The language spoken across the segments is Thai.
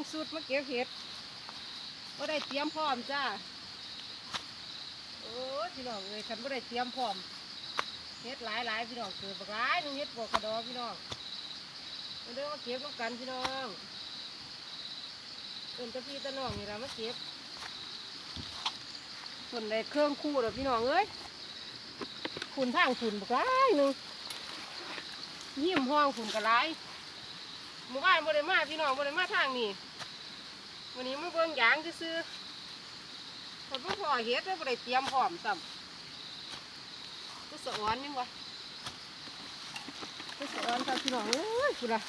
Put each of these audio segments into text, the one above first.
งสุดมาเก็บเห็ดบ่ได้เตรียมพร้อมจ้า โอ้พี่น้องเอ้ยฉันบ่ได้เตรียมพร้อมเห็ดหลายหลายๆพี่น้องเกิดบักหลายนึงเห็ดปวกกระดอพี่น้องมาเด้อมาเก็บน้ำกันพี่น้องเอินตะพี่ตะน้องนี่ละมาเก็บส่วนในเครื่องคู่เด้อพี่น้องเอ้ยขุนทางขุนบักหลายนึงยิ้มห้องขุนกระไรหมู่บ้านบ่ได้มาพี่น้องบ่ได้มาทางนี้ วันนี้มาเบิ่งยางซื่อๆคนพ่อเฮ็ดแล้วบ่ได้เตรียมพร้อมซ้ำก็สะออนยังวะก็สะออนครับพี่น้องเอ้ยคุณล่ะ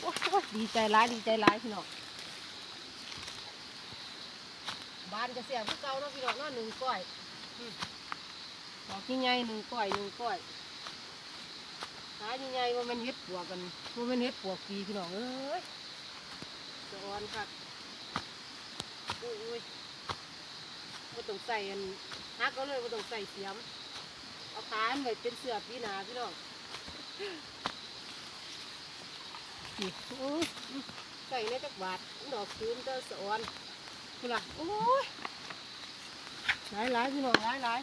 โอ้ยโอ้ยดีใจร้ายดีใจร้ายพี่น้องบ้านจะเสียผู้เก่าเนาะพี่น้องเนาะหนึ่งก้อยอืมดอกใหญ่ๆหนึ่งก้อยหนึ่งก้อยหาใหญ่ๆว่ามันเฮ็ดปวกกันว่ามันเฮ็ดปวกปีพี่น้องเอ้ยสะออนครับ อุ้ยอุ้ยไม่ ต้องใส่อันฮักก็เลยไม่ต้องใส่เสียม เอาขาอันไว้เป็นเสือปีหนาพี่น้องนี่อุ้ยใส่ในจักบาทดอกคืนเตอสะออนคุณล่ะโอ้ยหลายหลายๆพี่น้องหลายหลาย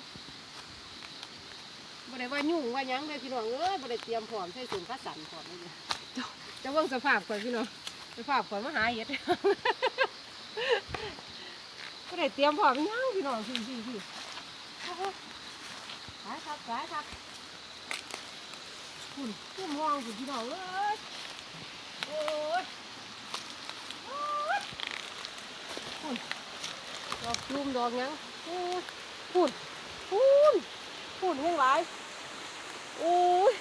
บ่ได้ว่ายุ่งว่าหยังเลยพี่น้องเอ้ยบ่ได้เตรียมพร้อมใส่สูงข้าสันพร้อมเลยจะเบิ่งสภาพก่อนพี่น้องสภาพก่อนมาหาเห็ด ก็ได้เตรียมพร้อมยังพี่น้องพี่พี่พี่ขายครับขายครับคุณขึ้นมองคุณพี่น้องเอ้ยโอ้ยโอ้ยคุณดอกจุ่มดอกยังโอ้ยคุณคุณคุณยังหลายโอ้ย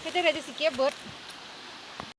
เฮ็ดได้ไดจะสิเก็บเบิด